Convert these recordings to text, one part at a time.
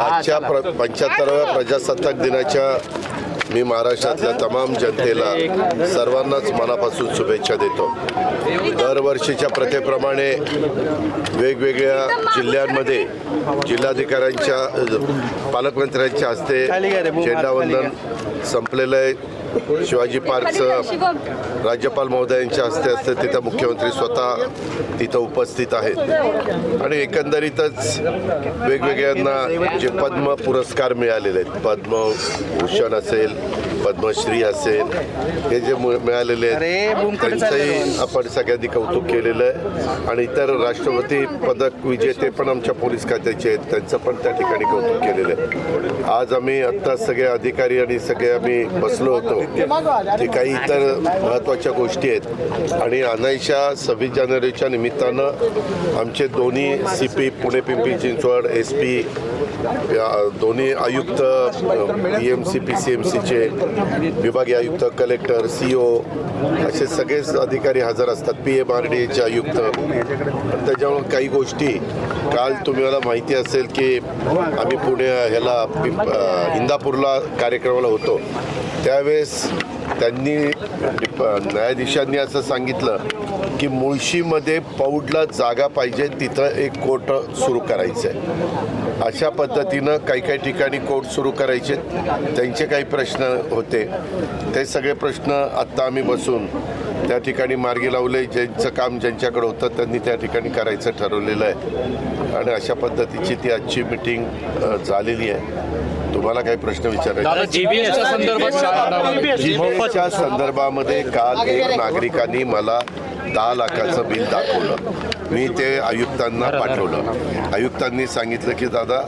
आजच्या प्र पंच्याहत्तराव्या प्रजासत्ताक दिनाच्या मी महाराष्ट्रातल्या तमाम जनतेला सर्वांनाच मनापासून शुभेच्छा देतो. दरवर्षीच्या प्रथेप्रमाणे वेगवेगळ्या जिल्ह्यांमध्ये जिल्हाधिकाऱ्यांच्या पालकमंत्र्यांच्या हस्ते झेंडावंदन संपलेलं आहे. शिवाजी पार्कचं राज्यपाल महोदयांच्या हस्ते असते तिथं मुख्यमंत्री स्वतः तिथं उपस्थित आहेत. आणि एकंदरीतच वेगवेगळ्यांना जे पद्म पुरस्कार मिळालेले आहेत पद्मभूषण असेल पद्मश्री असेल हे जे मु- मिळालेले आहेत त्यांचंही आपण सगळ्यांनी कौतुक केलेलं आहे. आणि इतर राष्ट्रपती पदक विजेते पण आमच्या पोलीस खात्याचे आहेत त्यांचं पण त्या ठिकाणी कौतुक केलेलं आहे. आज आम्ही आत्ता सगळे अधिकारी आणि सगळे आम्ही बसलो होतो. ते काही इतर महत्त्वाच्या गोष्टी आहेत. आणि अनायशा सव्वीस जानेवारीच्या निमित्तानं आमचे दोन्ही C P Pune Pimpri Chinchwad S P दोन्ही आयुक्त P M C P C M सीचे विभागीय आयुक्त कलेक्टर सी ओ असे सगळेच अधिकारी हजर असतात. पी एम आर डी एचे आयुक्त त्याच्यामुळे काही गोष्टी काल तुम्हाला माहिती असेल की आम्ही पुणे ह्याला पिंप इंदापूरला कार्यक्रमाला होतो. त्यावेळेस त्यांनी न्यायाधीशांनी असं सांगितलं की मुळशीमध्ये पौडला जागा पाहिजे तिथं एक कोर्ट सुरू करायचं आहे अशा पद्धतीनं काही काही ठिकाणी कोर्ट सुरू करायचे त्यांचे काही प्रश्न होते. ते सगळे प्रश्न आत्ता आम्ही बसून त्या ठिकाणी मार्गी लावले ज्यांचं काम ज्यांच्याकडे होतं त्यांनी त्या ठिकाणी करायचं ठरवलेलं आहे. आणि अशा पद्धतीची ती आजची मिटिंग झालेली आहे. तुम्हाला काही प्रश्न विचारायचे संदर्भामध्ये काल एक नागरिकांनी मला दहा लाखाचं बिल दाखवलं. मी ते आयुक्तांना पाठवलं. आयुक्तांनी सांगितलं की दादा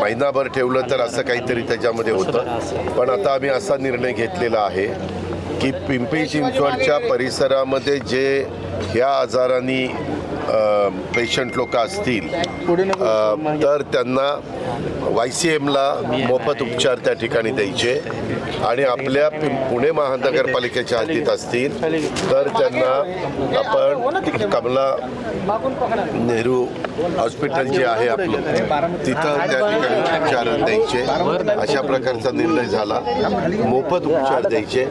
महिनाभर ठेवलं तर असं काहीतरी त्याच्यामध्ये होतं. पण आता आम्ही असा निर्णय घेतलेला आहे की पिंपरी चिंचवडच्या परिसरामध्ये जे ह्या आजाराने पेशंट लोक असतील तर त्यांना वाय सी एमला मोफत उपचार त्या ठिकाणी द्यायचे. आणि आपल्या पुणे महानगरपालिकेच्या हद्दीत असतील तर त्यांना आपण कमला नेहरू हॉस्पिटल जे आहे आपलं तिथं त्या ठिकाणी उपचार द्यायचे. अशा प्रकारचा निर्णय झाला. मोफत उपचार द्यायचे.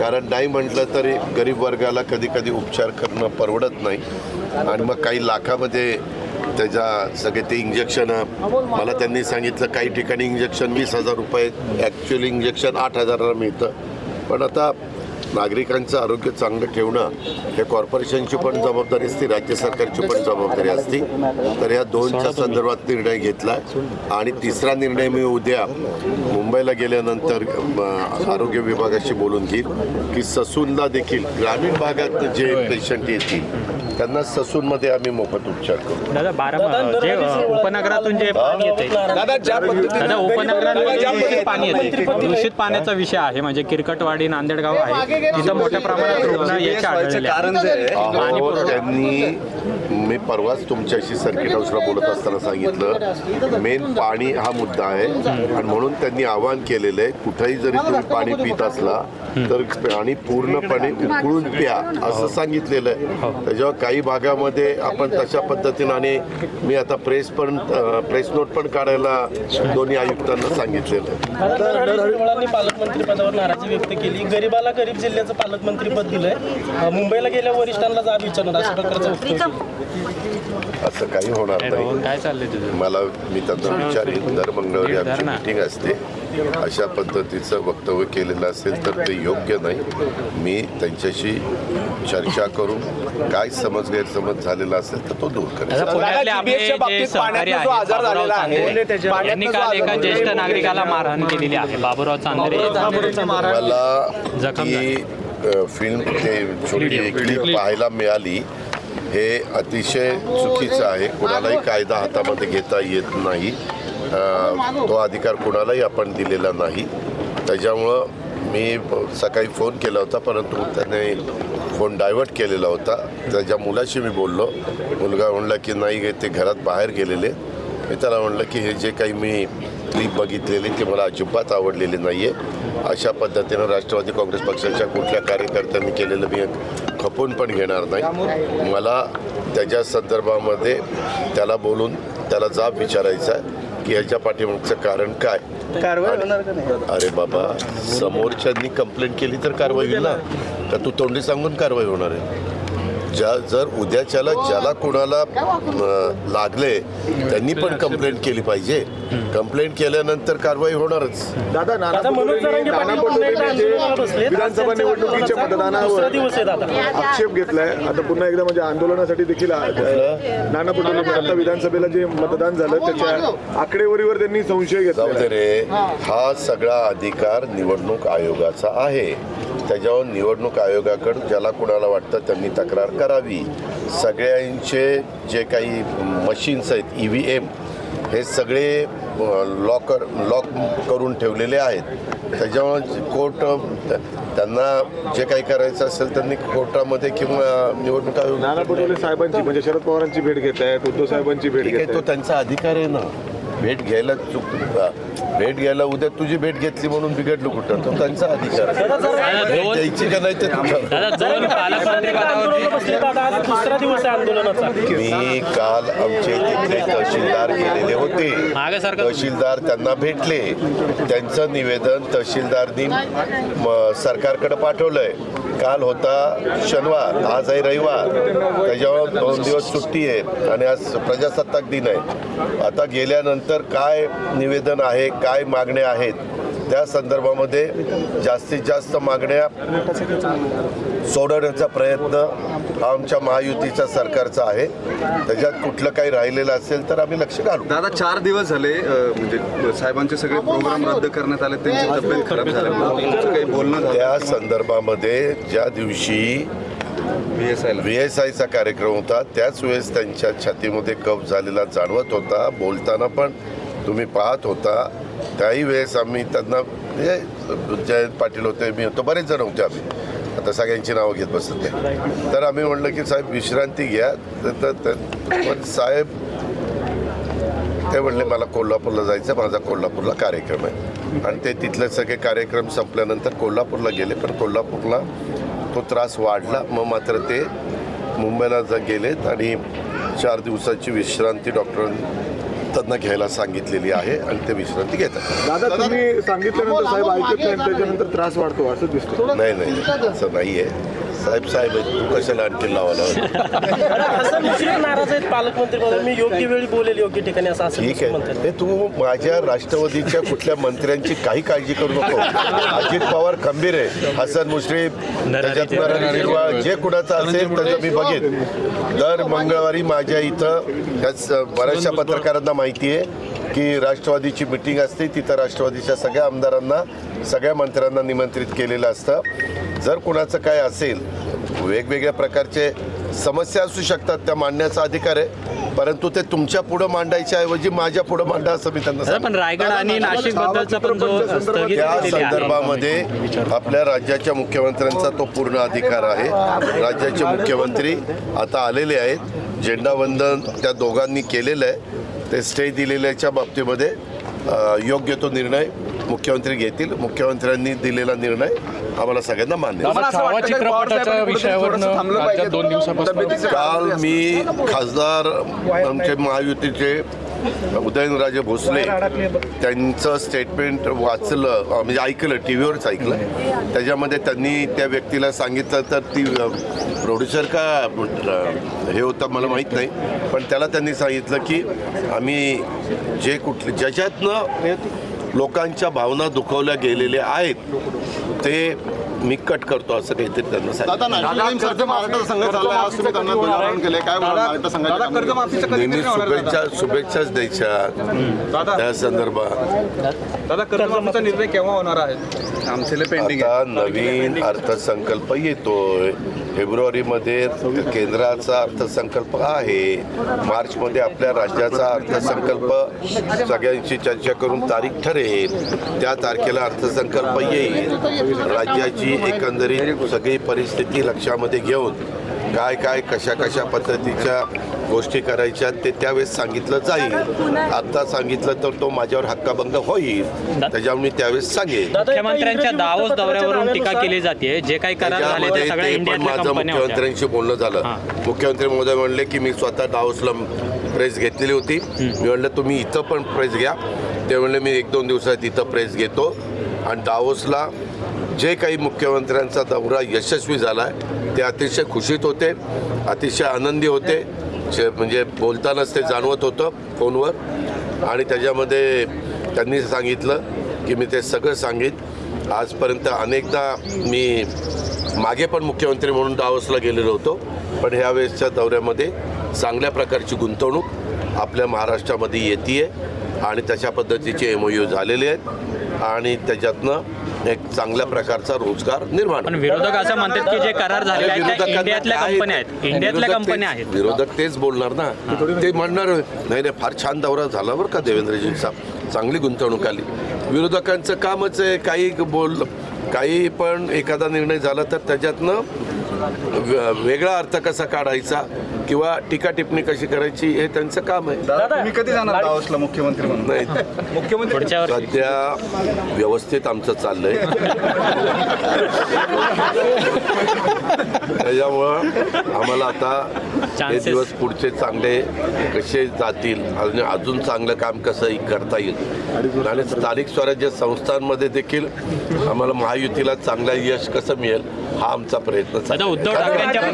कारण नाही म्हटलं तरी गरीब वर्गाला कधी कधी उपचार करणं परवडत नाही. आणि मग काही लाखामध्ये त्याच्या सगळे ते इंजेक्शन मला त्यांनी सांगितलं काही ठिकाणी इंजेक्शन वीस हजार रुपये ॲक्च्युअली इंजेक्शन आठ हजाराला मिळतं. पण आता नागरिकांचं आरोग्य चांगलं ठेवणं हे कॉर्पोरेशनची पण जबाबदारी असते राज्य सरकारची पण जबाबदारी असते. तर या दोनच्या संदर्भात निर्णय घेतला. आणि तिसरा निर्णय मी उद्या मुंबईला गेल्यानंतर आरोग्य विभागाशी बोलून घेईल की ससूनला देखील ग्रामीण भागात जे पेशंट येतील त्यांना ससूनमध्ये आम्ही मोफत उपचार करू. दादा बारा जे अ, उपनगरातून जे पाणी येते दादा ज्या पद्धतीने दादा उपनगरातून जे दूषित पाणी येते दूषित पाण्याचा विषय आहे म्हणजे किरकटवाडी नांदेडगाव आहे. तिथं मोठ्या प्रमाणात रुग्ण याचे आढळले आहेत. कारण जे आहे मी परवाच तुमच्याशी सर्किट हाऊसला बोलत असताना सांगितलं मेन पाणी हा मुद्दा आहे. आणि म्हणून त्यांनी आवाहन केलेलं आहे कुठेही जरी तुम्ही पाणी पित असला तर पाणी पूर्णपणे उकळून प्या असं सांगितलेलं आहे. त्याच्यावर काही भागामध्ये आपण तशा पद्धतीनं आणि मी आता प्रेस पण प्रेस नोट पण काढायला दोन्ही आयुक्तांना सांगितलेलं आहे. पालकमंत्री पदावर नाराजी व्यक्त केली. गरीबाला गरीब जिल्ह्याचं पालकमंत्री पद दिलंय. मुंबईला गेल्या वरिष्ठांना जाब विचारणार अशा प्रकारचं असं काही होणार नाही काय चाललंय तुझं? मला मी त्यांना विचारेन दर मंगळवारी आमची. मिटिंग असते. अशा पद्धतीचं वक्तव्य केलेलं असेल तर ते योग्य नाही. मी त्यांच्याशी चर्चा करून काय समज गैरसमज झालेला असेल तर तो दूर ज्येष्ठ आहे, नागरिकाला मारहाण केलेली आहे. बाबुराव चांदरे. मला जखम फिल्म ते छोटी क्लिप पाहायला मिळाली. हे अतिशय चुकीचं आहे. कुणालाही कायदा हातामध्ये घेता येत नाही. तो अधिकार कुणालाही आपण दिलेला नाही. त्याच्यामुळं मी सकाळी फोन केला होता परंतु त्याने फोन डायव्हर्ट केलेला होता. त्याच्या मुलाशी मी बोललो. मुलगा म्हणला की नाही गे ते घरात बाहेर गेलेले. मी त्याला म्हणलं की हे जे काही मी क्लिप बघितलेली ते मला अजिबात आवडलेली नाही आहे अशा पद्धतीनं राष्ट्रवादी काँग्रेस पक्षाच्या कुठल्या कार्यकर्त्यांनी केलेलं मी खपून पण घेणार नाही. मला त्याच्या संदर्भामध्ये त्याला बोलून त्याला जाब विचारायचा आहे की याच्या पाठीमागचं कारण काय? अरे बाबा समोरच्यांनी कंप्लेंट केली तर कारवाई होईल ना? का तू तोंडी सांगून कारवाई होणार आहे? ज्या जर उद्याच्याला ज्याला कोणाला लागले त्यांनी पण कंप्लेंट केली पाहिजे. कंप्लेंट केल्यानंतर कारवाई होणारच. दादा नाना. विधानसभा निवडणुकीच्या मतदानावर आक्षेप घेतलाय. आता पुन्हा एकदा म्हणजे आंदोलनासाठी देखील नाना पटोले आता विधानसभेला जे मतदान झालं त्याच्या आकडेवारीवर त्यांनी संशय घेतला हा सगळा अधिकार निवडणूक आयोगाचा आहे. त्याच्यावर निवडणूक आयोगाकडे ज्याला कुणाला वाटतं त्यांनी तक्रार करावी. सगळ्यांचे जे काही मशीन्स आहेत ई व्ही एम हे सगळे लॉकर लॉक करून ठेवलेले आहेत. त्याच्यामुळे कोर्ट त्यांना जे काही करायचं असेल त्यांनी कोर्टामध्ये किंवा निवडणूक आयोग नाना पटोले साहेबांची म्हणजे शरद पवारांची भेट घेत आहेत उद्धव साहेबांची भेट घेत तो त्यांचा अधिकार आहे ना. भेट घ्यायला चुक भेट घ्यायला उद्या तुझी भेट घेतली म्हणून बिघडलं कुठं? तो त्यांचा अधिकार भेट द्यायची का नाही ते मी काल आमचे तिथले तहसीलदार गेलेले होते. तहसीलदार त्यांना भेटले. त्यांचं निवेदन तहसीलदारनी सरकारकडे पाठवलंय. काल होता शनिवार आज आहे रविवार. त्याच्यावर दोन दिवस सुट्टी आहे आणि आज प्रजासत्ताक दिन आहे. आता गेल्यानंतर काय निवेदन आहे काय मागण्या आहेत त्या संदर्भामध्ये जास्तीत जास्त मागण्या सोडवण्याचा प्रयत्न हा आमच्या महायुतीच्या सरकारचा आहे. त्याच्यात कुठलं काही राहिलेलं असेल तर आम्ही लक्ष घालू. दादा चार दिवस झाले म्हणजे साहेबांचे सगळे प्रोग्राम रद्द करण्यात आले त्यांची तब्येत खराब झाल्यामुळे. तुमचं काही बोलणं झालं? त्या संदर्भामध्ये ज्या दिवशी व्ही एस आयचा कार्यक्रम होता. त्याच वेळेस त्यांच्या छातीमध्ये कफ झालेला जाणवत होता. बोलताना पण तुम्ही पाहत होता. त्याही वेळेस आम्ही त्यांना म्हणजे जयंत पाटील होते मी होतो बरेच जण होते आम्ही. आता सगळ्यांची नावं घेत बसत नाही. तर आम्ही म्हणलं की साहेब विश्रांती घ्या. तर- तर- पण साहेब ते म्हणले मला कोल्हापूरला जायचं माझा कोल्हापूरला कार्यक्रम आहे. आणि ते तिथले सगळे कार्यक्रम संपल्यानंतर कोल्हापूरला गेले. पण कोल्हापूरला तो त्रास वाढला. मग मात्र ते मुंबईला जा गेलेत आणि चार दिवसाची विश्रांती डॉक्टरांनी त्यांना घ्यायला सांगितलेली आहे आणि ते विश्रांती घेतात. दादा तुम्ही सांगितल्यानंतर साहेब ऐकत नाही त्याच्यानंतर त्रास वाढतो असं दिसतं. नाही नाही नाही, असं नाही आहे साहेब साहेब आहेत, तू कशाला आणखी लावायला हसन मुश्रीफ नाराज आहेत पालकमंत्री पदावर मी योग्य वेळी बोलेल योग्य ठिकाणी असं असं ठीक आहे. ते तू माझ्या राष्ट्रवादीच्या कुठल्या मंत्र्यांची काही काळजी करू नको. अजित पवार खंबीर आहे. हसन मुश्रीफ त्याच्यात जे कुणाचं असेल त्याचं मी बघेन. दर मंगळवारी माझ्या इथं त्याच बऱ्याचशा पत्रकारांना माहिती आहे की राष्ट्रवादीची मिटिंग असते तिथं राष्ट्रवादीच्या सगळ्या आमदारांना सगळ्या मंत्र्यांना निमंत्रित केलेलं असतं. जर कुणाचं काय असेल वेगवेगळ्या प्रकारचे समस्या असू शकतात त्या मांडण्याचा अधिकार आहे. परंतु ते तुमच्या पुढं मांडायच्या ऐवजी माझ्या पुढं मांडा असं मी त्यांना. पण रायगड आणि नाशिक त्या संदर्भामध्ये आपल्या राज्याच्या मुख्यमंत्र्यांचा तो पूर्ण अधिकार आहे. राज्याचे मुख्यमंत्री आता आलेले आहेत. झेंडावंदन त्या दोघांनी केलेलं आहे. ते स्टे दिलेल्याच्या बाबतीमध्ये योग्य तो निर्णय मुख्यमंत्री घेतील. मुख्यमंत्र्यांनी दिलेला निर्णय आम्हाला सगळ्यांना मान्य आहे. छावा चित्रपटाच्या विषयावर राज्यात दोन दिवसापासून काल मी खासदार आमचे महायुतीचे उदयनराजे भोसले त्यांचं स्टेटमेंट वाचलं म्हणजे ऐकलं टी व्हीवरच ऐकलं. त्याच्यामध्ये त्यांनी त्या व्यक्तीला सांगितलं तर ती प्रोड्युसर का हे होतं मला माहीत नाही. पण त्याला त्यांनी सांगितलं की आम्ही जे कुठले ज्याच्यातनं लोकांच्या भावना दुखवल्या गेलेल्या आहेत ते मी कट करतो असं काहीतरी त्यांना सांगितलं. नेहमी शुभेच्छा शुभेच्छाच द्यायच्या त्या संदर्भात. दादा कर्जमाफीचा निर्णय केव्हा होणार आहे? आता नवीन अर्थसंकल्प येतोय. फेब्रुवारीमध्ये केंद्राचा अर्थसंकल्प आहे. मार्चमध्ये आपल्या राज्याचा अर्थसंकल्प सगळ्यांशी चर्चा करून तारीख ठरेल. त्या तारखेला अर्थसंकल्प येईल. राज्याची एकंदरीत सगळी परिस्थिती लक्षामध्ये घेऊन काय काय कशा कशा पद्धतीच्या गोष्टी करायच्या ते त्यावेळेस सांगितलं जाईल. आता सांगितलं तर तो माझ्यावर हक्काभंग होईल. त्याच्यामुळे मी त्यावेळेस एका मुख्यमंत्र्यांच्या दावोस दौऱ्यावरून टीका केली जाते जे काही करार झाले ते त्याच्यामध्ये सगळ्या ते पण इंडियातल्या माझं कंपन्या होत्या. मुख्यमंत्र्यांशी बोलणं झालं. हां. मुख्यमंत्री महोदय म्हणले की मी स्वतः डावसला प्रेस घेतलेली होती. मी म्हणलं तुम्ही इथं पण प्रेस घ्या. ते म्हणले मी एक दोन दिवसात इथं प्रेस घेतो. आणि डावोसला जे काही मुख्यमंत्र्यांचा दौरा यशस्वी झाला आहे ते अतिशय खुशीत होते अतिशय आनंदी होते. म्हणजे बोलतानाच ते जाणवत होतं फोनवर. आणि त्याच्यामध्ये त्यांनी सांगितलं की मी ते सगळं सांगेन. आजपर्यंत अनेकदा मी मागे पण मुख्यमंत्री म्हणून डावसला गेलेलो होतो. पण ह्यावेळेसच्या दौऱ्यामध्ये चांगल्या प्रकारची गुंतवणूक आपल्या महाराष्ट्रामध्ये येते आहे आणि तशा पद्धतीचे एम यू झालेले आहेत. आणि त्याच्यातनं एक चांगल्या प्रकारचा रोजगार निर्माण पण. विरोधक असं म्हणतात की जे करार झालेले आहेत त्या विरोधकांना इंडियातल्या कंपन्या आहेत. इंडियातल्या विरोधक कंपन्या तेच- आहेत. विरोधक तेच बोलणार ना? ते म्हणणार नाही नाही फार छान दौरा झाला बरं का देवेंद्रजींचा चांगली गुंतवणूक आली. विरोधकांचं कामच आहे काही बोल काही पण एखादा निर्णय झाला तर त्याच्यातनं वेगळा अर्थ कसा काढायचा? किंवा टीका टिप्पणी कशी करायची हे त्यांचं काम आहे. दादा तुम्ही कधी जाणार दावसला मुख्यमंत्री म्हणून? नाही. वर्षी. सध्या व्यवस्थित आमचं चाललंय. त्याच्यामुळं आम्हाला आता हे. दिवस पुढचे चांगले कसे जातील आणि अजून चांगलं काम कसं करता येईल. आणि स्थानिक स्वराज्य संस्थांमध्ये देखील आम्हाला महायुतीला चांगलं यश कसं मिळेल हा आमचा प्रयत्न आता